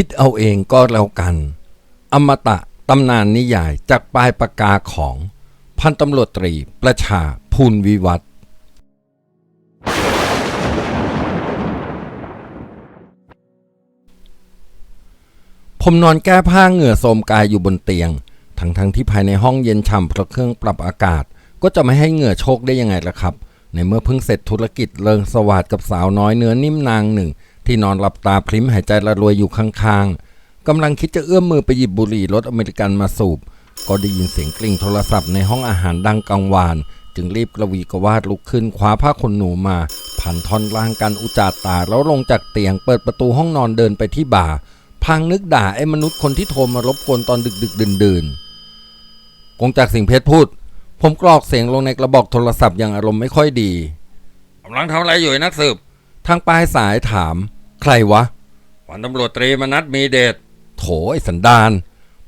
คิดเอาเองก็แล้วกัน อมตะตำนานนิยายจากปลายปากกาของพันตำรวจตรีประชาภูลวิวัฒน์ผมนอนแก้ผ้าเหงื่อโทรมกายอยู่บนเตียง ทั้งทั้งๆที่ภายในห้องเย็นฉ่ำเพราะเครื่องปรับอากาศ ก็จะไม่ให้เหงื่อโชกได้ยังไงล่ะครับ ในเมื่อเพิ่งเสร็จธุรกิจเลิงสวัสดกับสาวน้อยเนื้อนิ่มนางหนึ่ง ที่นอนหลับตาพริ้มหายใจระรวยอยู่ข้างๆกำลังคิดจะเอื้อมมือไปหยิบบุหรี่รถอเมริกันมาสูบ ก็ได้ยินเสียงกริ่งโทรศัพท์ในห้องอาหารดังกังวาน จึงรีบกระวีกระวาดลุกขึ้นคว้าผ้าขนหนูมาพันท่อนล่างกันอุจจาตาแล้วลงจากเตียงเปิดประตูห้องนอนเดินไปที่บ่าพลางนึกด่าไอ้มนุษย์คนที่โทรมารบกวนตอนดึกดึกดื่นดื่นๆกงจากสิงเพชรพูด ผมกรอกเสียงลงในกระบอกโทรศัพท์อย่างอารมณ์ไม่ค่อยดีกำลังทำอะไรอยู่นักสืบทางปลายสายถามใค รวะวันตำรวจตรีมนัดมีเดชโถไอ้สันดาน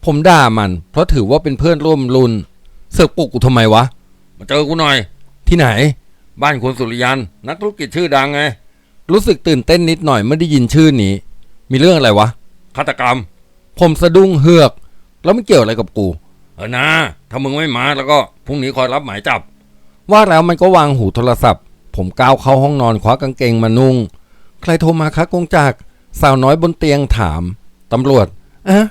ผมด่ามัน เพราะถือว่าเป็นเพื่อนร่วมรุ่นเสือกปลุกกูทำไมวะ มาเจอกูหน่อย ที่ไหน บ้านคุณสุริยัน นักธุรกิจชื่อดังไง รู้สึกตื่นเต้นนิดหน่อยเมื่อได้ยินชื่อนี้ มีเรื่องอะไรวะ ฆาตกรรม ผมสะดุ้งเฮือก แล้วมันเกี่ยวอะไรกับกู เออนะ ถ้ามึงไม่มาแล้วก็พรุ่งนี้คอยรับหมายจับ ว่าแล้วมันก็วางหูโทรศัพท์ ผมก้าวเข้าห้องนอนคว้ากางเกงมานุ่ง ใครโทรมาคะกงจากสาวน้อยบนเตียงถาม ตำรวจอะ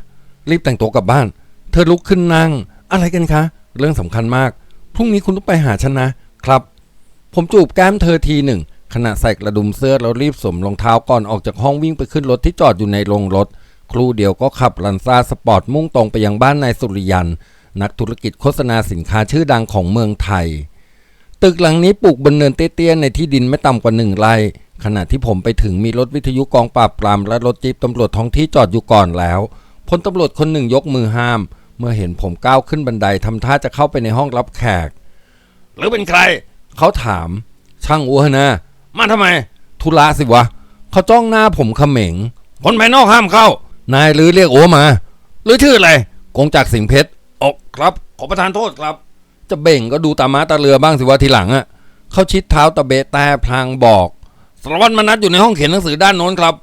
รีบแต่งตัวกลับบ้าน เธอลุกขึ้นนั่ง อะไรกันคะ เรื่องสำคัญมาก พรุ่งนี้คุณต้องไปหาฉันนะ ครับ ผมจูบแก้มเธอทีหนึ่งขณะใส่กระดุมเสื้อแล้วรีบสวมรองเท้าก่อนออกจากห้องวิ่งไปขึ้นรถที่จอดอยู่ในโรงรถ ครูเดียวก็ขับลันซาสปอร์ตมุ่งตรงไปยังบ้านนายสุริยัน นักธุรกิจโฆษณาสินค้าชื่อดังของเมืองไทย ตึกหลังนี้ปลูกบนเนินเตี้ยๆในที่ดินไม่ต่ำกว่าหนึ่งไร่ ขณะที่ผมไปถึงมีรถวิทยุกองปราบปรามและรถจี๊ปตำรวจท้องที่จอดอยู่ก่อนแล้วพลตำรวจคนหนึ่งยกมือห้าม เมื่อเห็นผมก้าวขึ้นบันไดทำท่าจะเข้าไปในห้องรับแขก หรือเป็นใคร เขาถาม ช่างอ้วนนะ มาทำไม ธุระสิวะ เขาจ้องหน้าผมเขม็ง คนภายนอกห้ามเข้า นายหรือเรียกโอมา หรือชื่ออะไร กงจากสิงห์เพชรอกครับ ขอประทานโทษครับ จะเบ่งก็ดูตาม้าตาเรือบ้างสิวะทีหลังอะเขาชิดเท้าตะเบะแต่พลางบอก สารวัตรมนัดอยู่ในห้องเขียนหนังสือด้านโน้นครับ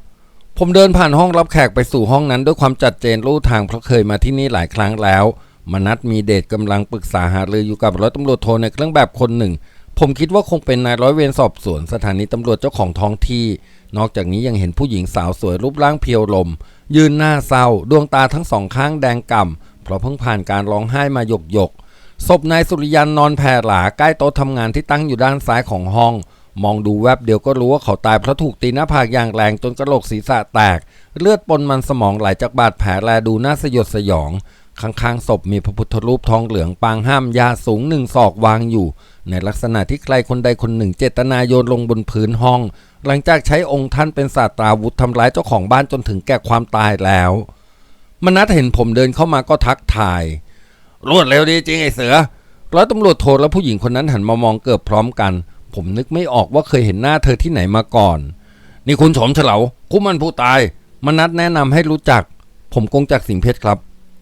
ผมเดินผ่านห้องรับแขกไปสู่ห้องนั้นด้วยความจัดเจนรู้ทางเพราะเคยมาที่นี่หลายครั้งแล้ว มนัดมีเดชกำลังปรึกษาหารืออยู่กับร้อยตำรวจโทในเครื่องแบบคนหนึ่ง ผมคิดว่าคงเป็นนายร้อยเวรสอบสวนสถานีตำรวจเจ้าของท้องที่ นอกจากนี้ยังเห็นผู้หญิงสาวสวยรูปร่างเพียวลม ยืนหน้าเศร้า ดวงตาทั้งสองข้างแดงก่ำเพราะเพิ่งผ่านการร้องไห้มาหยกหยกศพนายสุริยันนอนแผ่หลาใกล้โต๊ะทำงานที่ตั้งอยู่ด้านซ้ายของห้อง มองดูแวบเดียวก็รู้ว่าเขาตายเพราะถูกตีหน้าผากอย่างแรงจนกระโหลกศีรษะแตก เลือดปนมันสมองไหลจากบาดแผลแลดูน่าสยดสยอง ข้างๆศพมีพระพุทธรูปทองเหลืองปางห้ามยาสูงหนึ่งศอกวางอยู่ ในลักษณะที่ใครคนใดคนหนึ่งเจตนาโยนลงบนพื้นห้อง หลังจากใช้องค์ท่านเป็นศาสตราวุธทำร้ายเจ้าของบ้านจนถึงแก่ความตายแล้วมนัดเห็นผมเดินเข้ามาก็ทักทายรวดเร็วดีจริงไอ้เสือร้อยตำรวจโทรและผู้หญิงคนนั้นหันมามองเกือบพร้อมกัน ผมนึกไม่ออกว่าเคยเห็นหน้าเธอที่ไหนมาก่อน นี่คุณโฉมเฉลาคุ้มมันผู้ตายมนัดแนะนำให้รู้จัก ผมกงจากสิงเพชรครับ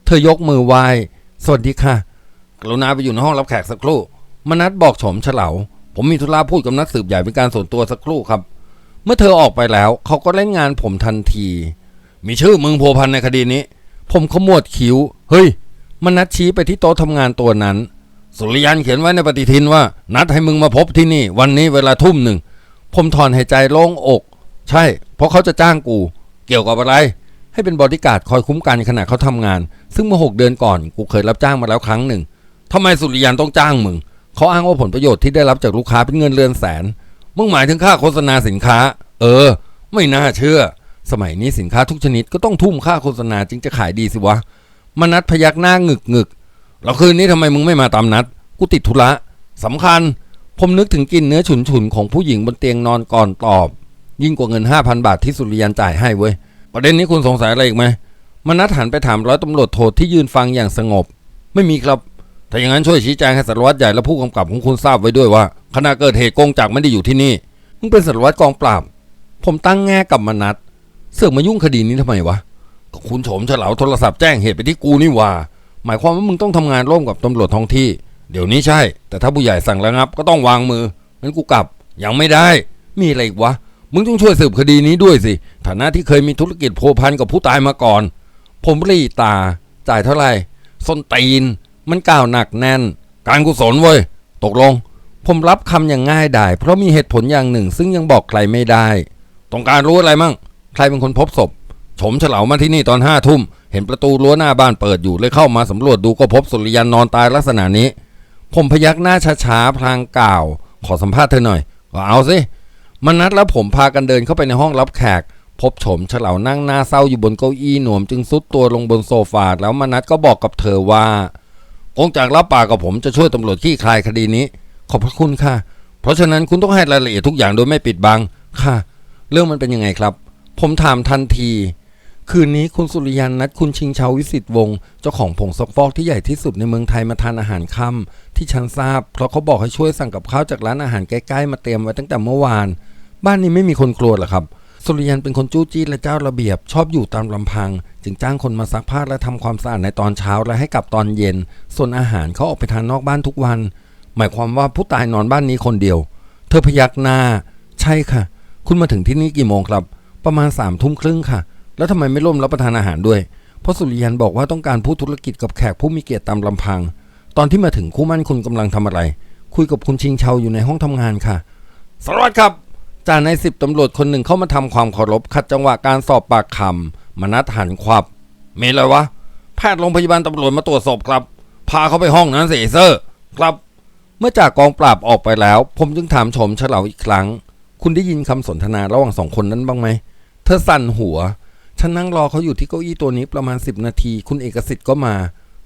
เธอยกมือไหว้สวัสดีค่ะ กรุณาไปอยู่ในห้องรับแขกสักครู่มนัดบอกโฉมเฉลาผมมีธุระพูดกับนักสืบใหญ่เป็นการส่วนตัวสักครู่ครับ เมื่อเธอออกไปแล้วเขาก็เล่นงานผมทันที มีชื่อมึงพวพันในคดีนี้ ผมขมวดคิ้ว เฮ้ยมนัดชี้ไปที่โต๊ะทำงานตัวนั้น สุริยันเขียนไว้ในปฏิทินว่า นัดให้มึงมาพบที่นี่ วันนี้เวลาทุ่มหนึ่งผมถอนหายใจโล่งอก ใช่ เพราะเขาจะจ้างกู เกี่ยวกับอะไร ให้เป็นบอดี้การ์ดคอยคุ้มกันขณะเขาทำงาน ซึ่งเมื่อหกเดือนก่อน กูเคยรับจ้างมาแล้วครั้งหนึ่งทำไมสุริยันต้องจ้างมึงเขาอ้างว่าผลประโยชน์ที่ได้รับจากลูกค้าเป็นเงินเรือนแสนมึงหมายถึงค่าโฆษณาสินค้า เออ ไม่น่าเชื่อ สมัยนี้สินค้าทุกชนิดก็ต้องทุ่มค่าโฆษณาจึงจะขายดีสิวะมนัดพยักหน้างึกงึก แล้วคืนนี้ทำไมมึงไม่มาตามนัด กูติดธุระสำคัญ ผมนึกถึงกลินเนื้อฉุนๆของผู้หญิงบนเตียงนอนก่อนตอบ ยิ่งกว่าเงิน 5,000 บาทที่สุริยันจ่ายให้เว้ย ประเด็นนี้คุณสงสัยอะไรอีกไหมมนัดหันไปถามร้อยตำรวจโทที่ยืนฟังอย่างสงบ ไม่มีครับถ้าอย่างนั้นช่วยชี้แจงให้สารวัตรใหญ่และผู้กำกับของคุณทราบไว้ด้วยว่าขณะเกิดเหตุกงจักรไม่ได้อยู่ที่นี่มึงเป็นสารวัตรกองปราบ ผมตั้งแง่กับมนัดเสือกมายุ่งคดีนี้ทำไมวะก็คุณโฉมเฉลาโทรศัพท์แจ้งเหตุไปที่กูนี่ว่า หมายความว่ามึงต้องทำงานร่วมกับตำรวจท้องที่ เดี๋ยวนี้ใช่ แต่ถ้าผู้ใหญ่สั่งระงับ ก็ต้องวางมืองั้นกูกลับยังไม่ได้ มีอะไรอีกวะมึงต้องช่วยสืบคดีนี้ด้วยสิฐานะที่เคยมีธุรกิจโพพันกับผู้ตายมาก่อน ผมรีตา จ่ายเท่าไหร่ส้นตีน มันกล่าวหนักแน่น การกุศลเว้ยตกลง ผมรับคำอย่างง่ายดายเพราะมีเหตุผลอย่างหนึ่ง ซึ่งยังบอกใครไม่ได้ ต้องการรู้อะไรมั่ง ใครเป็นคนพบศพฉมเฉลามาที่นี่ตอนห้าทุ่ม เห็นประตูรั้วหน้าบ้านเปิดอยู่เลยเข้ามาสำรวจดูก็พบสุริยันนอนตายลักษณะนี้ ผมพยักหน้าช้าๆพลางกล่าว ขอสัมภาษณ์เธอหน่อยก็เอาสิมันนัดแล้วผมพากันเดินเข้าไปในห้องรับแขก พบโฉมเฉลานั่งหน้าเศร้าอยู่บนเก้าอี้หนวมจึงซุดตัวลงบนโซฟาแล้วมนัดก็บอกกับเธอว่าคงจากรับปากกับผมจะช่วยตำรวจขี้คลายคดีนี้ ขอบพระคุณค่ะ เพราะฉะนั้นคุณต้องให้รายละเอียดทุกอย่างโดยไม่ปิดบังค่ะ เรื่องมันเป็นยังไงครับ ผมถามทันที คืนนี้คุณสุริยันนัดคุณชิงเชาวิสิตวงศ์เจ้าของผงซักฟอกที่ใหญ่ที่สุดในเมืองไทยมาทานอาหารค่ำที่ฉันทราบ เพราะเขาบอกให้ช่วยสั่งกับข้าวจากร้านอาหารใกล้ๆมาเตรียมไว้ตั้งแต่เมื่อวาน บ้านนี้ไม่มีคนครัวหรอครับ สุริยันเป็นคนจู้จี้และเจ้าระเบียบ ชอบอยู่ตามลำพัง จึงจ้างคนมาซักผ้าและทำความสะอาดในตอนเช้าและให้กลับตอนเย็น ส่วนอาหารเขาออกไปทานนอกบ้านทุกวัน หมายความว่าผู้ตายนอนบ้านนี้คนเดียว เธอพยักหน้า ใช่ค่ะ คุณมาถึงที่นี่กี่โมงครับ ประมาณสามทุ่มครึ่งค่ะ แล้วทำไมไม่ร่วมรับประทานอาหารด้วย เพราะสุริยันบอกว่าต้องการพูดธุรกิจกับแขกผู้มีเกียรติตามลำพัง ตอนที่มาถึงคู่มั่นคุณกำลังทำอะไร คุยกับคุณชิงเชาอยู่ในห้องทำงานค่ะสารวัตรครับจ่าในสิบตำรวจคนหนึ่งเข้ามาทำความเคารพขัดจังหวะการสอบปากคำมนัดหันควับมีอะไรวะแพทย์โรงพยาบาลตำรวจมาตรวจศพครับ พาเขาไปห้องนั้นสิเซอร์ ครับเมื่อจากกองปราบออกไปแล้ว ผมจึงถามชมเฉลาอีกครั้ง คุณได้ยินคำสนทนาระหว่างสองคนนั้นบ้างไหม เธอสั่นหัว ฉันนั่งรอเขาอยู่ที่เก้าอี้ตัวนี้ประมาณ 10 นาที คุณเอกสิทธิ์ก็มา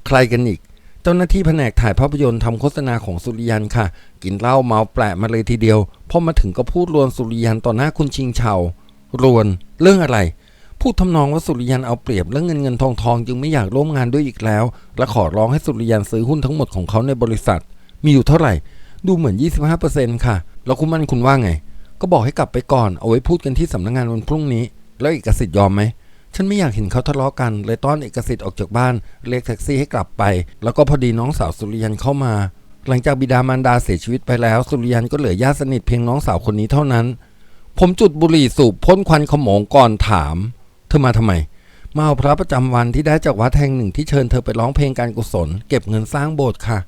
ใครกันอีก เจ้าหน้าที่แผนกถ่ายภาพยนตร์ทำโฆษณาของสุริยันค่ะ กินเหล้าเมาแปลมาเลยทีเดียว พอมาถึงก็พูดรวนสุริยันต่อหน้าคุณชิงเชารวน เรื่องอะไร พูดทำนองว่าสุริยันเอาเปรียบและเงินเงินทองทองจึงไม่อยากร่วมงานด้วยอีกแล้ว และขอร้องให้สุริยันซื้อหุ้นทั้งหมดของเขาในบริษัท มีอยู่เท่าไหร่ ดูเหมือน 25%ค่ะ แล้วคุณมั่นคุณว่าไง ก็บอกให้กลับไปก่อน เอาไว้พูดกันที่สำนักงานวันพรุ่งนี้ แล้วเอกสิทธิ์ยอมไหม ฉันไม่อยากเห็นเขาทะเลาะกัน เลยต้อนเอกสิทธิ์ออกจากบ้าน เรียกแท็กซี่ให้กลับไป แล้วก็พอดีน้องสาวสุริยันเข้ามา หลังจากบิดามารดาเสียชีวิตไปแล้ว สุริยันก็เหลือญาติสนิทเพียงน้องสาวคนนี้เท่านั้น ผมจุดบุหรี่สูบพ่นควันขโมงก่อนถาม เธอมาทำไม มาเอาพระประจำวันที่ได้จากวัดแห่งหนึ่งที่เชิญเธอไปร้องเพลงการกุศล เก็บเงินสร้างโบสถ์ค่ะ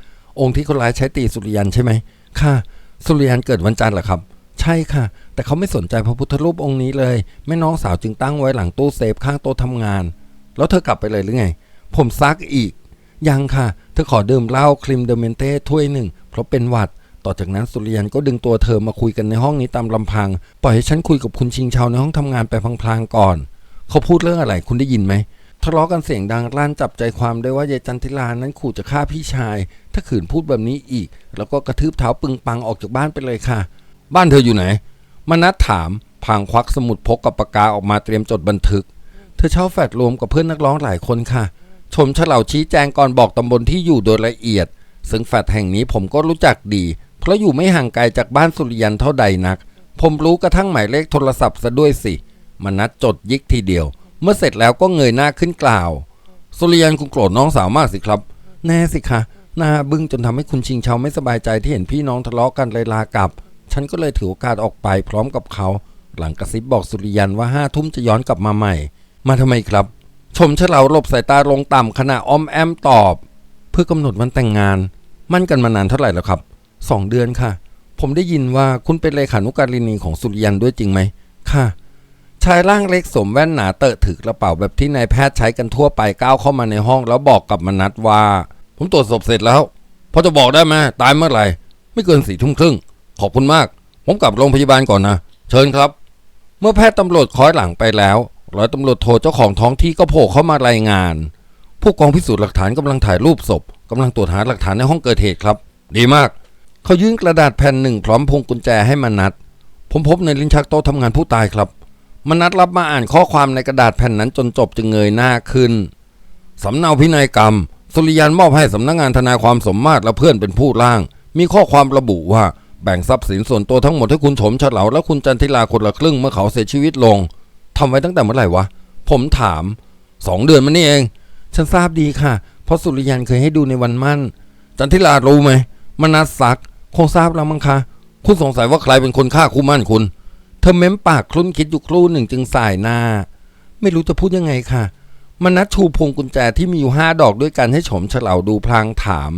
องค์ที่คนร้ายใช้ตีสุริยันใช่ไหมค่ะ สุริยันเกิดวันจันทร์เหรอครับ ช่ค่ะ แต่เขาไม่สนใจพระพุทธรูปองค์นี้เลย แม่น้องสาวจึงตั้งไว้หลังตู้เซฟข้างโต๊ะทำงาน แล้วเธอกลับไปเลยหรือไง ผมซักอีก ยังค่ะ เธอขอดื่มเหล้าครีมเดเมนเต้ถ้วยหนึ่ง เพราะเป็นหวัด ต่อจากนั้นสุริยันก็ดึงตัวเธอมาคุยกันในห้องนี้ตามลำพัง ปล่อยให้ฉันคุยกับคุณชิงชาวในห้องทำงานไปพลางๆก่อน เขาพูดเรื่องอะไรคุณได้ยินไหมทะเลาะกันเสียงดังลั่นจับใจความได้ว่ายายจันทิลานั้นขู่จะฆ่าพี่ชาย ถ้าขืนพูดแบบนี้อีก แล้วก็กระทืบเท้าปึงปังออกจากบ้านไปเลยค่ะ บ้านเธออยู่ไหนมานัดถามพางควักสมุดพกกับปากกาออกมาเตรียมจดบันทึก เธอเช่าแฟลตรวมกับเพื่อนนักร้องหลายคนค่ะ ชมเฉลาชี้แจงก่อนบอกตำบลที่อยู่โดยละเอียด ซึ่งแฟลตแห่งนี้ผมก็รู้จักดี เพราะอยู่ไม่ห่างไกลจากบ้านสุริยันเท่าใดนัก ผมรู้กระทั่งหมายเลขโทรศัพท์ซะด้วยสิมานัดจดยิกทีเดียว เมื่อเสร็จแล้วก็เงยหน้าขึ้นกล่าว สุริยันคงโกรธน้องสาวมากสิครับ แน่สิคะหน้าบึ้งจนทำให้คุณชิงเชาไม่สบายใจที่เห็นพี่น้องทะเลาะกันเลยลากลับ ฉันก็เลยถือโอกาสออกไปพร้อมกับเขา หลังกระซิบบอกสุริยันว่าห้าทุ่มจะย้อนกลับมาใหม่ มาทำไมครับ ชมเฉลาหลบสายตาลงต่ำขณะอ้อมแอมตอบ เพื่อกำหนดวันแต่งงาน มั่นกันมานานเท่าไหร่แล้วครับสองเดือนค่ะ ผมได้ยินว่าคุณเป็นเลขานุการินีของสุริยันด้วยจริงไหมค่ะชายร่างเล็กสวมแว่นหนาเตอะถือกระเป๋าแบบที่นายแพทย์ใช้กันทั่วไปก้าวเข้ามาในห้องแล้วบอกกับมนัดว่า ผมตรวจศพเสร็จแล้วพอจะบอกได้ไหมตายเมื่อไหร่ ไม่เกินสี่ทุ่มครึ่ง ขอบคุณมาก ผมกลับโรงพยาบาลก่อนนะ เชิญครับ เมื่อแพทย์ตำรวจคอยหลังไปแล้วร้อยตำรวจโทเจ้าของท้องที่ก็โผล่เข้ามารายงาน ผู้กองพิสูจน์หลักฐานกำลังถ่ายรูปศพกำลังตรวจหาหลักฐานในห้องเกิดเหตุครับ ดีมาก เขายื่นกระดาษแผ่นหนึ่งพร้อมพวงกุญแจให้มนัด ผมพบในลิ้นชักโต๊ะทำงานผู้ตายครับมนัดรับมาอ่านข้อความในกระดาษแผ่นนั้นจนจบจึงเงยหน้าขึ้นสำเนาพินัยกรรม สุริยันมอบให้สำนักงานทนายความสมมาตรและเพื่อนเป็นผู้ร่าง มีข้อความระบุว่า แบ่งทรัพย์สินส่วนตัวทั้งหมดให้คุณโฉมเฉลาและคุณจันทิลาคนละครึ่งเมื่อเขาเสียชีวิตลงทำไว้ตั้งแต่เมื่อไหร่วะ ผมถามสองเดือนมานี่เอง ฉันทราบดีค่ะ เพราะสุริยันเคยให้ดูในวันมั่น จันทิลารู้ไหมมนัดซักคงทราบแล้วมั้งคะ คุณสงสัยว่าใครเป็นคนฆ่าคู่มั่นคุณ เธอเม้มปากคลุ้นคิดอยู่ครู่หนึ่งจึงสายหน้า ไม่รู้จะพูดยังไงค่ะมันนัดชูพวงกุญแจที่มีอยู่ห้าดอกด้วยกันให้โฉมเฉลาดูพลางถาม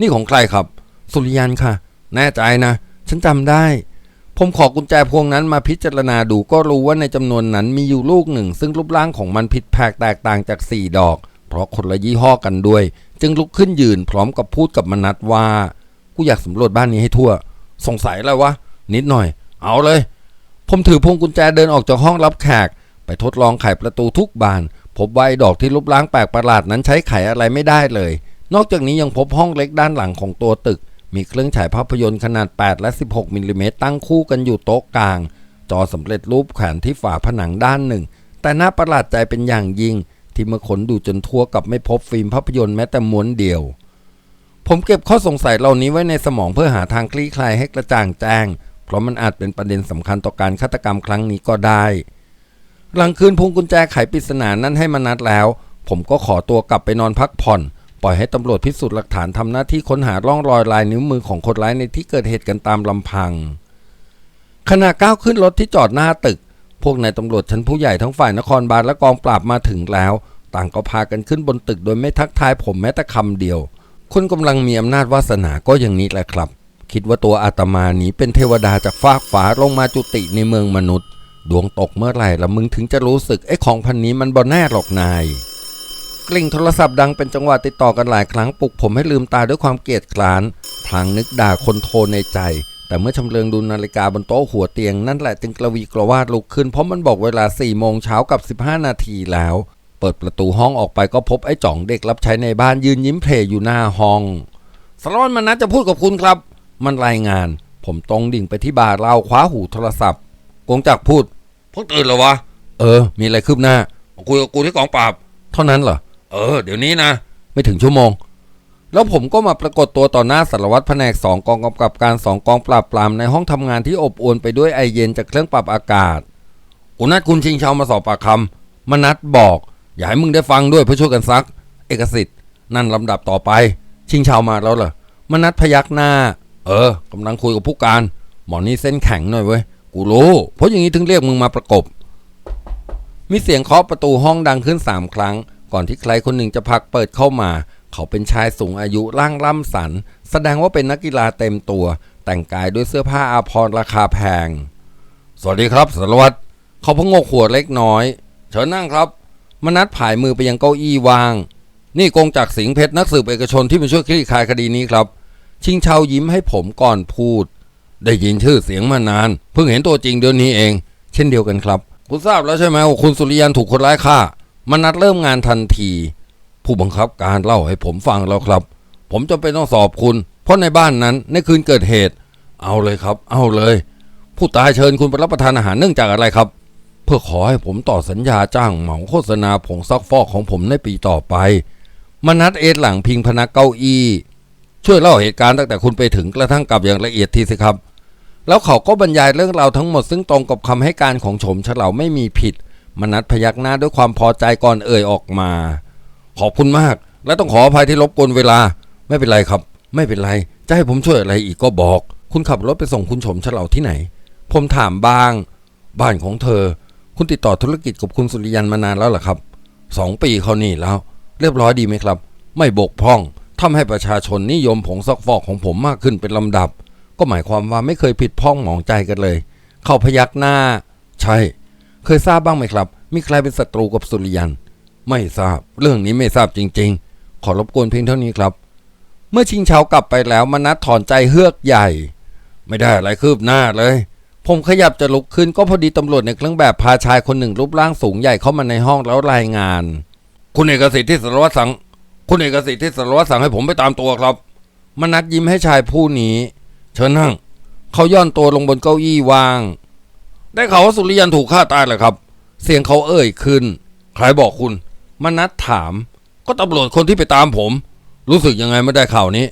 นี่ของใครครับ สุริยันค่ะ แน่ใจนะ ฉันจำได้ ผมขอกุญแจพวงนั้นมาพิจารณาดูก็รู้ว่าในจำนวนนั้นมีอยู่ลูกหนึ่ง ซึ่งรูปร่างของมันผิดแผกแตกต่างจากสี่ดอก เพราะคนละยี่ห้อกันด้วย จึงลุกขึ้นยืนพร้อมกับพูดกับมนัดว่า กูอยากสำรวจบ้านนี้ให้ทั่ว สงสัยอะไรวะ นิดหน่อย เอาเลย ผมถือพวงกุญแจเดินออกจากห้องรับแขก ไปทดลองไขประตูทุกบาน พบว่าไอ้ดอกที่รูปร่างแปลกประหลาดนั้นใช้ไขอะไรไม่ได้เลย นอกจากนี้ยังพบห้องเล็กด้านหลังของตัวตึก มีเครื่องฉายภาพยนตร์ขนาด 8 และ 16มิลลิเมตรตั้งคู่กันอยู่โต๊ะกลาง จอสำเร็จรูปแขวนที่ฝาผนังด้านหนึ่ง แต่น่าประหลาดใจเป็นอย่างยิ่ง ที่เมื่อขนดูจนทั่วกับไม่พบฟิล์มภาพยนตร์แม้แต่ม้วนเดียว ผมเก็บข้อสงสัยเหล่านี้ไว้ในสมองเพื่อหาทางคลี่คลายให้กระจ่างแจ้ง เพราะมันอาจเป็นประเด็นสำคัญต่อการฆาตกรรมครั้งนี้ก็ได้ หลังคืนพวงกุญแจไขปริศนานั้นให้มานัดแล้ว ผมก็ขอตัวกลับไปนอนพักผ่อน ปล่อยให้ตำรวจพิสูจน์หลักฐานทำหน้าที่ค้นหาร่องรอยลายนิ้วมือของคนร้ายในที่เกิดเหตุกันตามลำพัง ขณะก้าวขึ้นรถที่จอดหน้าตึก พวกนายตำรวจชั้นผู้ใหญ่ทั้งฝ่ายนครบาลและกองปราบมาถึงแล้ว ต่างก็พากันขึ้นบนตึกโดยไม่ทักทายผมแม้แต่คำเดียว คนกำลังมีอำนาจวาสนาก็อย่างนี้แหละครับ คิดว่าตัวอาตมานี้เป็นเทวดาจากฟากฟ้าลงมาจุติในเมืองมนุษย์ ดวงตกเมื่อไหร่ละมึงถึงจะรู้สึกไอ้ของพันนี้มันบ่แน่หรอกนาย กลิ่งโทรศัพท์ดังเป็นจังหวะติดต่อกันหลายครั้งปลุกผมให้ลืมตาด้วยความเกลียดคร้าน พลางนึกด่าคนโทรในใจ แต่เมื่อชำเลืองดูนาฬิกาบนโต๊ะหัวเตียงนั่นแหละจึงกระวีกระวาดลุกขึ้นเพราะมันบอกเวลา4ี่โมงเช้ากับ 15 นาทีแล้ว เปิดประตูห้องออกไปก็พบไอ้จ่องเด็กรับใช้ในบ้านยืนยิ้มเพลอยู่หน้าห้องสารวัตรมันนะจะพูดกับคุณครับ มันรายงาน ผมตรงดิ่งไปที่บาร์เราคว้าหูโทรศัพท์กงจักรพูดพวกตื่นแล้ววะ เออ มีอะไรคืบหน้าคุยกับกูที่กองปราบ เท่านั้นเหรอ เออ เดี๋ยวนี้นะ ไม่ถึงชั่วโมง แล้วผมก็มาปรากฏตัวต่อหน้าสารวัตรแผนกสองกองกำกับการสองกองปราบปรามในห้องทำงานที่อบอวลไปด้วยไอเย็นจากเครื่องปรับอากาศกูนัดคุณชิงชาวมาสอบปากคำมานัดบอก อย่าให้มึงได้ฟังด้วยเพื่อช่วยกันซัก เอกสิทธิ์นั่นลำดับต่อไป ชิงชาวมาแล้วเหรอมานัดพยักหน้า เออกำลังคุยกับผู้การ หมอนี่เส้นแข็งหน่อยเว้ยกูรู้เพราะอย่างนี้ถึงเรียกมึงมาประกบ มีเสียงเคาะประตูห้องดังขึ้นสามครั้ง ก่อนที่ใครคนหนึ่งจะพักเปิดเข้ามา เขาเป็นชายสูงอายุร่างล่ำสัน แสดงว่าเป็นนักกีฬาเต็มตัว แต่งกายด้วยเสื้อผ้าอาภรณ์ราคาแพง สวัสดีครับสารวัตรเขาพงกหัวเล็กน้อย เชิญนั่งครับมนัดผายมือไปยังเก้าอี้วาง นี่กงจากสิงเพชรนักสืบเอกชนที่มาช่วยคลี่คลายคดีนี้ครับ ชิงเชายิ้มให้ผมก่อนพูด ได้ยินชื่อเสียงมานาน เพิ่งเห็นตัวจริงเดือนนี้เอง เช่นเดียวกันครับ คุณทราบแล้วใช่ไหมว่าคุณสุริยันถูกคนร้ายฆ่า มันนัดเริ่มงานทันที ผู้บังคับการเล่าให้ผมฟังแล้วครับ ผมจำเป็นต้องสอบคุณ เพราะในบ้านนั้นในคืนเกิดเหตุ เอาเลยครับ เอาเลย ผู้ตายเชิญคุณไปรับประทานอาหารเนื่องจากอะไรครับ เพื่อขอให้ผมต่อสัญญาจ้างเหมาโฆษณาผงซักฟอกของผมในปีต่อไปมนัดเอดหลังพิงพนักเก้าอี้ช่วยเล่าเหตุการณ์ตั้งแต่คุณไปถึงกระทั่งกลับอย่างละเอียดทีสิครับ แล้วเขาก็บรรยายเรื่องราวทั้งหมดซึ่งตรงกับคำให้การของโฉมเฉลาไม่มีผิด มนัดพยักหน้าด้วยความพอใจก่อนเอ่ยออกมา ขอบคุณมาก และต้องขออภัยที่รบกวนเวลา ไม่เป็นไรครับ ไม่เป็นไร จะให้ผมช่วยอะไรอีกก็บอก คุณขับรถไปส่งคุณโฉมเฉลาที่ไหน ผมถามบ้าง บ้านของเธอ คุณติดต่อธุรกิจกับคุณสุริยันมานานแล้วหรอครับสองปีเขานี่แล้ว เรียบร้อยดีไหมครับ ไม่บกพร่องทำให้ประชาชนนิยมผงซักฟอกของผมมากขึ้นเป็นลำดับ ก็หมายความว่าไม่เคยผิดพ้องหมองใจกันเลย เขาพยักหน้า ใช่ เคยทราบบ้างไหมครับ มีใครเป็นศัตรูกับสุริยัน ไม่ทราบ เรื่องนี้ไม่ทราบจริง ๆ ขอรบกวนเพียงเท่านี้ครับ เมื่อชิงเช้ากลับไปแล้วมนัดถอนใจเฮือกใหญ่ ไม่ได้อะไรคืบหน้าเลย ผมขยับจะลุกขึ้นก็พอดีตำรวจในเครื่องแบบพาชายคนหนึ่งรูปร่างสูงใหญ่เข้ามาในห้องแล้วรายงาน คุณเอกสิทธิ์ที่สารวัตรสั่งคุณเอกสิทธิ์ที่สารวัตรสั่งให้ผมไปตามตัวครับมนัดยิ้มให้ชายผู้นี้ เชิญนั่ง เขาย่อนตัวลงบนเก้าอี้วาง ได้ข่าวว่าสุริยันถูกฆ่าตายเหรอครับ เสียงเขาเอ่ยขึ้น ใครบอกคุณมนัดถาม ก็ตำรวจคนที่ไปตามผม รู้สึกยังไงไม่ได้ข่าวนี้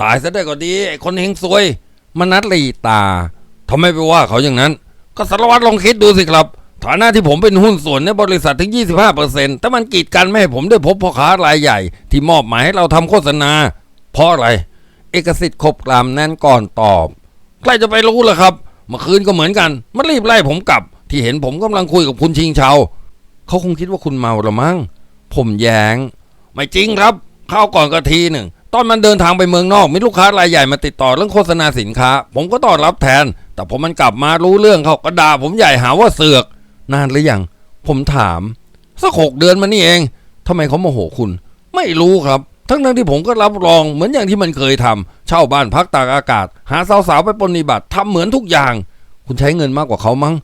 ตายซะได้ก็ดีไอ้คนเฮงซวยมนัดลีตาทำไมไปว่าเขาอย่างนั้น ก็สารวัตรลองคิดดูสิครับ ฐานะที่ผมเป็นหุ้นส่วนในบริษัทถึง 25%แต่มันกีดกันไม่ให้ผมได้พบพ่อค้ารายใหญ่ ที่มอบหมายให้เราทำโฆษณา เพราะอะไร เอกสิทธิ์ครบกรามแน่นก่อนตอบ ใครจะไปรู้ล่ะครับ เมื่อคืนก็เหมือนกัน มันรีบไล่ผมกลับ ที่เห็นผมกำลังคุยกับคุณชิงเชาเขาคงคิดว่าคุณเมาละมั้งผมแยง้ง ไม่จริงครับเข้าวก่อนกะทีหนึ่งตอนมันเดินทางไปเมืองนอกมีลูกค้ารายใหญ่มาติดต่อเรื่องโฆษณาสินค้า ผมก็ต้อนรับแทน แต่พอมันกลับมารู้เรื่องเขาก็ด่าผมใหญ่หาว่าเสือก นานหรือยังผมถามสักหกเดือนมานี่เองทำไมเขาโมโหคุณ ไม่รู้ครับ ทั้งนั้นที่ผมก็รับรองเหมือนอย่างที่มันเคยทำ เช่าบ้านพักตากอากาศ หาสาวๆไปปฏิบัติทำเหมือนทุกอย่าง คุณใช้เงินมากกว่าเขามั้ง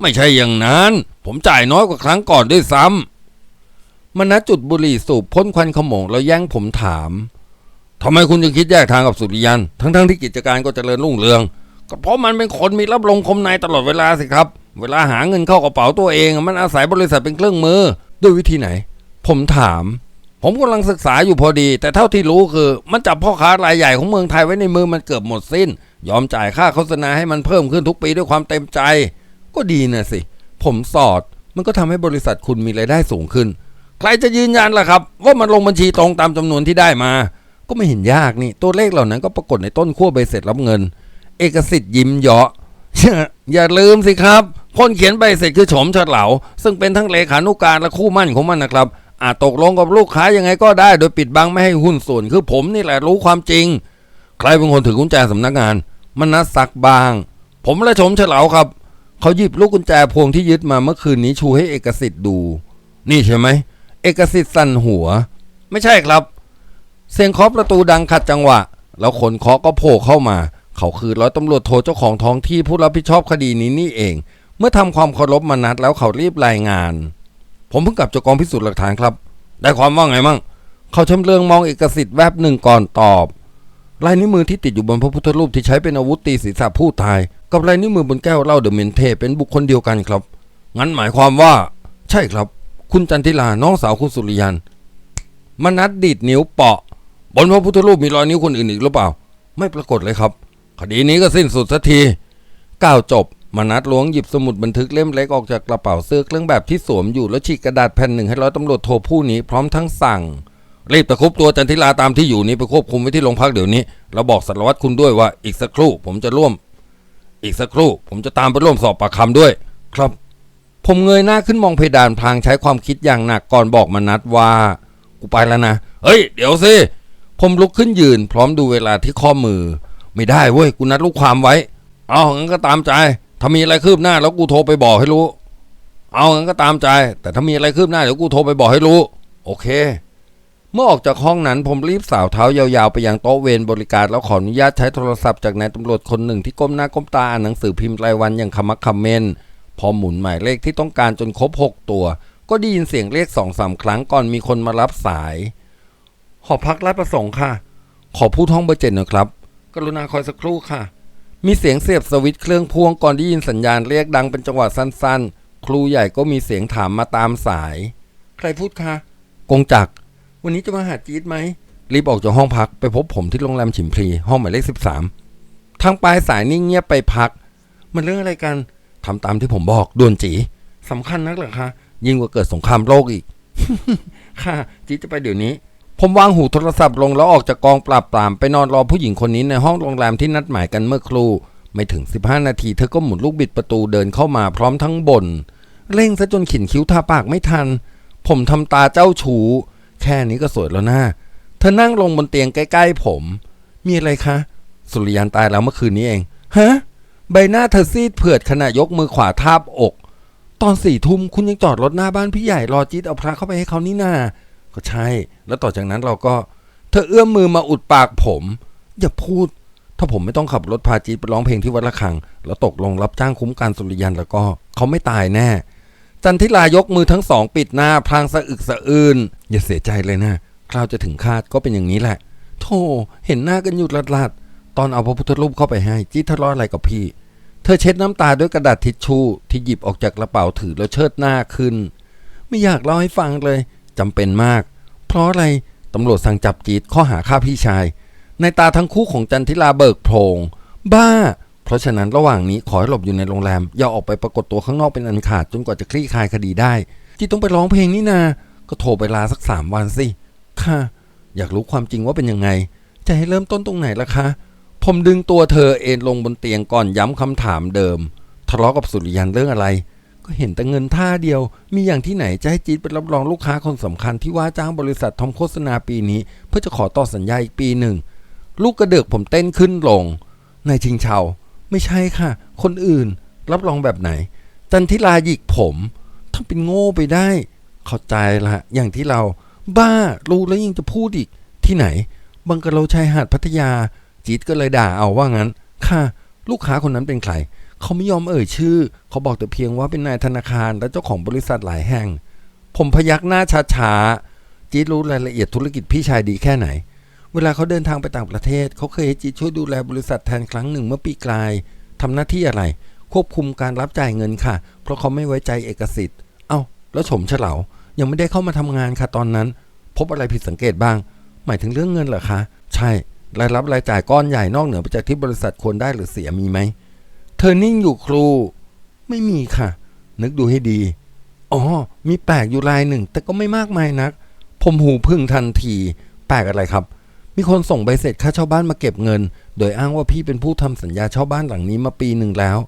ไม่ใช่อย่างนั้น ผมจ่ายน้อยกว่าครั้งก่อนด้วยซ้ำมันนัดจุดบุหรี่สูบพ่นควันขโมงแล้วแย่งผมถามทำไมคุณจึงคิดแยกทางกับสุริยัน ทั้งๆที่กิจการก็เจริญรุ่งเรือง ก็เพราะมันเป็นคนมีรับลงคมในตลอดเวลาสิครับ เวลาหาเงินเข้ากระเป๋าตัวเอง มันอาศัยบริษัทเป็นเครื่องมือ ด้วยวิธีไหน ผมถาม ผมกำลังศึกษาอยู่พอดี แต่เท่าที่รู้คือ มันจับพ่อค้ารายใหญ่ของเมืองไทยไว้ในมือมันเกือบหมดสิ้น ยอมจ่ายค่าโฆษณาให้มันเพิ่มขึ้นทุกปีด้วยความเต็มใจ ก็ดีนะสิ ผมสอดมันก็ทำให้บริษัทคุณมีรายได้สูงขึ้น ใครจะยืนยันล่ะครับ ว่ามันลงบัญชีตรงตามจำนวนที่ได้มา ก็ไม่เห็นยากนี่ ตัวเลขเหล่านั้นก็ปรากฏในต้นขั้วใบเสร็จรับเงิน เอกสิทธิ์ยิ้มเยาะอย่าลืมสิครับคนเขียนใบเสร็จคือโฉมเฉลาซึ่งเป็นทั้งเลขานุการและคู่มั่นของมันนะครับ อาจตกลงกับลูกค้ายังไงก็ได้ โดยปิดบังไม่ให้หุ้นส่วน คือผมนี่แหละรู้ความจริง ใครเป็นคนถือกุญแจสำนักงานมันนัดสักบาง ผมและโฉมเฉลาครับ เขาหยิบลูกกุญแจพวงที่ยึดมาเมื่อคืนนี้ชูให้เอกสิทธิ์ดู นี่ใช่ไหมเอกสิทธิ์สั่นหัว ไม่ใช่ครับ เสียงเคาะประตูดังขัดจังหวะ แล้วคนเคาะก็โผล่เข้ามา เขาคือร้อยตำรวจโทเจ้าของท้องที่ผู้รับผิดชอบคดีนี้นี่เอง เมื่อทำความเคารพมานัดแล้วเขารีบรายงาน ผมเพิ่งกลับจากกองพิสูจน์หลักฐานครับ ได้ความว่าไงมั่ง เขาชำเลืองมองเอกสิทธิ์แวบหนึ่งก่อนตอบ ลายนิ้วมือที่ติดอยู่บนพระพุทธรูปที่ใช้เป็นอาวุธตีศีรษะผู้ตาย กับลายนิ้วมือบนแก้วเหล้าเดอะเมนเทเป็นบุคคลเดียวกันครับ งั้นหมายความว่า ใช่ครับ คุณจันทิลาน้องสาวคุณสุริยันมนัดดีดนิ้วเปาะ บนพระพุทธรูปมีรอยนิ้วคนอื่นอีกหรือเปล่า ไม่ปรากฏเลยครับ คดีนี้ก็สิ้นสุดสักทีก้าวจบ มนัดล้วงหยิบสมุดบันทึกเล่มเล็กออกจากกระเป๋าเสื้อเครื่องแบบที่สวมอยู่แล้วฉีกกระดาษแผ่นหนึ่งให้ร้อยตำรวจโทผู้นี้พร้อมทั้งสั่ง รีบตะคุบตัวจันทิลาตามที่อยู่นี้ไปควบคุมไว้ที่โรงพักเดี๋ยวนี้แล้วบอกสารวัตรคุณด้วยว่าอีกสักครู่ผมจะร่วม อีกสักครู่ผมจะตามไปร่วมสอบปากคำด้วย ครับ ผมเงยหน้าขึ้นมองเพดานพลางใช้ความคิดอย่างหนักก่อนบอกมนัดว่ากูไปแล้วนะเฮ้ย เดี๋ยวสิผมลุกขึ้นยืน พร้อมดูเวลาที่ข้อมือ ไม่ได้เว้ยกูนัดลูกความไว้ เอางั้นก็ตามใจ ถ้ามีอะไรคืบหน้าแล้วกูโทรไปบอกให้รู้ เอางั้นก็ตามใจ แต่ถ้ามีอะไรคืบหน้าเดี๋ยวกูโทรไปบอกให้รู้ โอเค เมื่อออกจากห้องนั้นผมรีบสาวเท้ายาวๆไปยังโต๊ะเวรบริการแล้วขออนุญาตใช้โทรศัพท์จากนายตำรวจคนหนึ่งที่ก้มหน้าก้มตาอ่านหนังสือพิมพ์รายวันอย่างขมักเมนพอหมุนหมายเลขที่ต้องการจนครบ 6 ตัว ก็ได้ยินเสียงเรียกสองสามครั้งก่อนมีคนมารับสาย หอพักราชประสงค์ค่ะ ขอพูดห้องเบอร์เจ็ดหน่อยครับ กรุณาคอยสักครู่ค่ะ มีเสียงเสียบสวิตช์เครื่องพ่วงก่อนได้ยินสัญญาณเรียกดังเป็นจังหวะสั้นๆ ครูใหญ่ก็มีเสียงถามมาตามสาย ใครพูดคะกงจัก วันนี้จะมาหาจี๊ดไหม รีบออกจากห้องพักไปพบผมที่โรงแรมฉิมพลี ห้องหมายเลขสิบสามทางปลายสายนิ่งเงียบไปพัก มันเรื่องอะไรกันทำตามที่ผมบอกด่วนจีสำคัญนักเหรอคะ ยิ่งกว่าเกิดสงครามโลกอีก ค่ะ จีดจะไปเดี๋ยวนี้ ผมวางหูโทรศัพท์ลงแล้วออกจากกองปราบปรามไปนอนรอผู้หญิงคนนี้ในห้องโรงแรมที่นัดหมายกันเมื่อครู่ ไม่ถึง 15 นาทีเธอก็หมุนลูกบิดประตูเดินเข้ามาพร้อมทั้งบน่นเร่งซะจนขินคิ้วทาปากไม่ทัน ผมทำตาเจ้าชูแค่นี้ก็สวยแล้วนะเธอนั่งลงบนเตียงใกล้ๆผม มีอะไรคะ สุริยันตายแล้วเมื่อคืนนี้เอง ฮะ ใบหน้าเธอซีดเผือดขณะยกมือขวาทาบอก ตอนสี่ทุ่มคุณยังจอดรถหน้าบ้านพี่ใหญ่รอจี๊ดเอาพระเข้าไปให้เขานี่นา ก็ใช่ แล้วต่อจากนั้นเราก็ เธอเอื้อมมือมาอุดปากผม อย่าพูด ถ้าผมไม่ต้องขับรถพาจีไปร้องเพลงที่วัดละคัง แล้วตกลงรับจ้างคุ้มการสุริยันแล้วก็เขาไม่ตายแน่ จันทิลายกมือทั้งสองปิดหน้าพลางสะอึกสะอื้นอย่าเสียใจเลยนะคราวจะถึงคาดก็เป็นอย่างนี้แหละโธ่เห็นหน้ากันอยู่ลัดๆตอนเอาพระพุทธรูปเข้าไปให้ จี๊ดทะเลาะอะไรกับพี่ เธอเช็ดน้ำตาด้วยกระดาษทิชชู่ที่หยิบออกจากกระเป๋าถือแล้วเชิดหน้าขึ้น ไม่อยากเล่าให้ฟังเลย จำเป็นมาก เพราะอะไรตำรวจสั่งจับจีดข้อหาฆ่าพี่ชาย ในตาทั้งคู่ของจันทิลาเบิกโพรงบ้า เพราะฉะนั้นระหว่างนี้ขอให้หลบอยู่ในโรงแรม อย่าออกไปปรากฏตัวข้างนอกเป็นอันขาดจนกว่าจะคลี่คลายคดีได้จีต้องไปร้องเพลงนี่นา ก็โทรไปลาสักสามวันสิค่ะ อยากรู้ความจริงว่าเป็นยังไง จะให้เริ่มต้นตรงไหนล่ะคะผมดึงตัวเธอเอนลงบนเตียงก่อนย้ำคำถามเดิม ทะเลาะกับสุริยันเรื่องอะไร ก็เห็นแต่เงินท่าเดียว มีอย่างที่ไหนจะให้จีดเป็นรับรองลูกค้าคนสำคัญที่ว่าจ้างบริษัททำโฆษณาปีนี้ เพื่อจะขอต่อสัญญาอีกปีหนึ่ง ลูกกระเดือกผมเต้นขึ้นลง นายชิงเชาไม่ใช่ค่ะ คนอื่น รับรองแบบไหน จันทิลาหยิกผมทำเป็นโง่ไปได้ เข้าใจละอย่างที่เรา บ้ารู้แล้วยังจะพูดอีก ที่ไหน บังกะโลชายหาดพัทยา จีดก็เลยด่าเอาว่างั้น ค่ะ ลูกค้าคนนั้นเป็นใคร เขาไม่ยอมเอ่ยชื่อ เขาบอกแต่เพียงว่าเป็นนายธนาคารและเจ้าของบริษัทหลายแห่ง ผมพยักหน้าช้าๆจีดรู้รายละเอียดธุรกิจพี่ชายดีแค่ไหน เวลาเขาเดินทางไปต่างประเทศ เขาเคยให้จีดช่วยดูแลบริษัทแทนครั้งหนึ่งเมื่อปีกลายทำหน้าที่อะไร ควบคุมการรับจ่ายเงินค่ะ เพราะเขาไม่ไว้ใจเอกสิทธิ์ เอ้า แล้วฉมเฉลายังไม่ได้เข้ามาทำงานค่ะตอนนั้น พบอะไรผิดสังเกตบ้าง หมายถึงเรื่องเงินเหรอคะ ใช่ รายรับรายจ่ายก้อนใหญ่นอกเหนือไปจากที่บริษัทควรได้หรือเสียมีไหม เธอนิ่งอยู่ครู ไม่มีค่ะ นึกดูให้ดี อ๋อ มีแปลกอยู่รายหนึ่ง แต่ก็ไม่มากมายนัก ผมหูพึ่งทันที แปลกอะไรครับ มีคนส่งใบเสร็จค่าเช่าบ้านมาเก็บเงิน โดยอ้างว่าพี่เป็นผู้ทำสัญญาเช่าบ้านหลังนี้มาปีหนึ่งแล้ว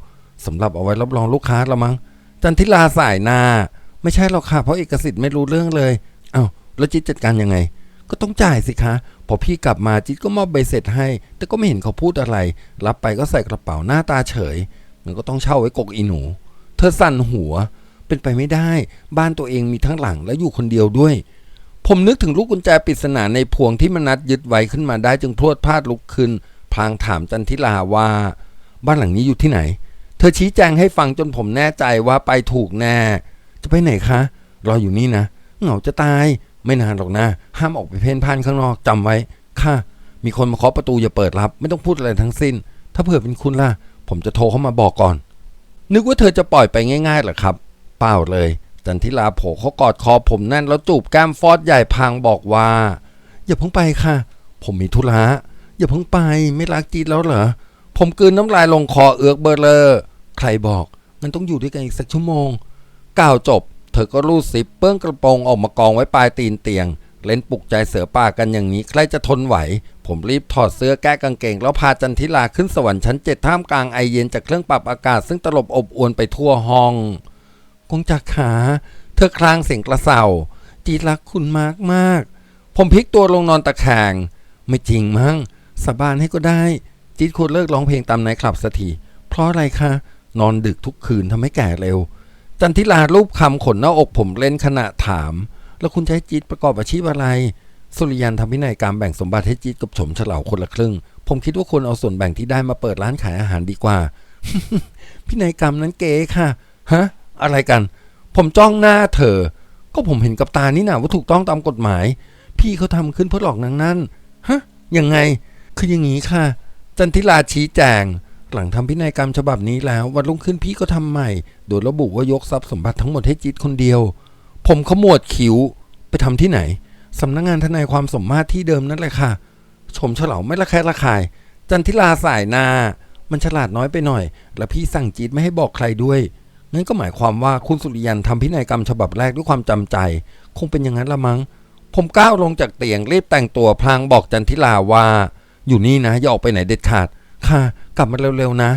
สำหรับเอาไว้รับรองลูกค้าละมั้ง จันทิลาสายนา ไม่ใช่หรอกค่ะ เพราะเอกสิทธิ์ไม่รู้เรื่องเลย เอ้าแล้วจิตจัดการยังไง ก็ต้องจ่ายสิคะ พอพี่กลับมาจิตก็มอบใบเสร็จให้ แต่ก็ไม่เห็นเขาพูดอะไร รับไปก็ใส่กระเป๋าหน้าตาเฉย มันก็ต้องเช่าไว้กกอีหนู เธอสั่นหัว เป็นไปไม่ได้ บ้านตัวเองมีทั้งหลังและอยู่คนเดียวด้วย ผมนึกถึงลูกกุญแจปริศนาในพวงที่มนัดยึดไว้ขึ้นมาได้จึงพรวดพลาดลุกขึ้นพลางถามจันทิลาว่า บ้านหลังนี้อยู่ที่ไหน เธอชี้แจงให้ฟังจนผมแน่ใจว่าไปถูกแน่ จะไปไหนคะ รออยู่นี่นะ เหงาจะตาย ไม่นานหรอกนะ ห้ามออกไปเพ่นพ่านข้างนอกจำไว้ค่ะ มีคนมาเคาะประตูอย่าเปิดรับ ไม่ต้องพูดอะไรทั้งสิ้น ถ้าเผื่อเป็นคุณล่ะ ผมจะโทรเข้ามาบอกก่อน นึกว่าเธอจะปล่อยไปง่ายๆหรอครับ เปล่าเลย จันทิลาโผล่เขากอดคอผมแน่นแล้วจูบแก้มฟอดใหญ่พางบอกว่า อย่าเพิ่งไปค่ะ ผมมีธุระอย่าเพิ่งไปไม่รักจีดแล้วเหรอผมกืนน้ำลายลงคอเอือกเบอร์เลอใครบอกมันต้องอยู่ด้วยกันอีกสักชั่วโมงก้าวจบ เธอก็รูดซิปเปิ้องกระโปรงออกมากองไว้ปลายตีนเตียง เล่นปลุกใจเสือป่ากันอย่างนี้ใครจะทนไหว ผมรีบถอดเสื้อแก้กางเกง แล้วพาจันทิลาขึ้นสวรรค์ชั้นเจ็ดท่ามกลางไอเย็นจากเครื่องปรับอากาศ ซึ่งตลบอบอวนไปทั่วห้องกงจักขาเธอคลางเสียงกระเซาจีรักคุณมากมากผมพลิกตัวลงนอนตะแคงไม่จริงมั้งสาบานให้ก็ได้ จีดควรเลิกร้องเพลงตามนท์คลับสักทีเพราะอะไรคะนอนดึกทุกคืนทำให้แก่เร็ว จันทิลารูปคำขนหน้าอกผมเล่นขณะถาม แล้วคุณจะให้จีดประกอบอาชีพอะไร สุริยันทำพินัยกรรมแบ่งสมบัติให้จีดกับฉมเฉลาคนละครึ่ง ผมคิดว่าควรเอาส่วนแบ่งที่ได้มาเปิดร้านขายอาหารดีกว่า พินัยกรรมนั้นเก๋ค่ะ ฮะ อะไรกัน ผมจ้องหน้าเธอ ก็ผมเห็นกับตานี่นะว่าถูกต้องตามกฎหมาย พี่เขาทำขึ้นเพื่อหลอกนางนั่น ฮะ ยังไง คืออย่างนี้ค่ะ จันทิลาชี้แจง หลังทำพินัยกรรมฉบับนี้แล้ววันรุ่งขึ้นพี่ก็ทำใหม่ โดยระบุว่ายกทรัพย์สมบัติทั้งหมดให้จิตคนเดียว ผมขมวดคิ้วไปทำที่ไหนสำนักงานทนายความสมมาตรที่เดิมนั่นแหละค่ะ ชมเฉลาไม่ละแคะระคาย จันทิลาสายนา มันฉลาดน้อยไปหน่อย และพี่สั่งจีดไม่ให้บอกใครด้วยนั่นก็หมายความว่าคุณสุริยันทำพินัยกรรมฉบับแรกด้วยความจำใจ คงเป็นอย่างนั้นละมั้ง ผมก้าวลงจากเตียงรีบแต่งตัวพลางบอกจันทิลาว่า อยู่นี่นะอย่าออกไปไหนเด็ดขาด ค่ะ กลับมาเร็วๆนะ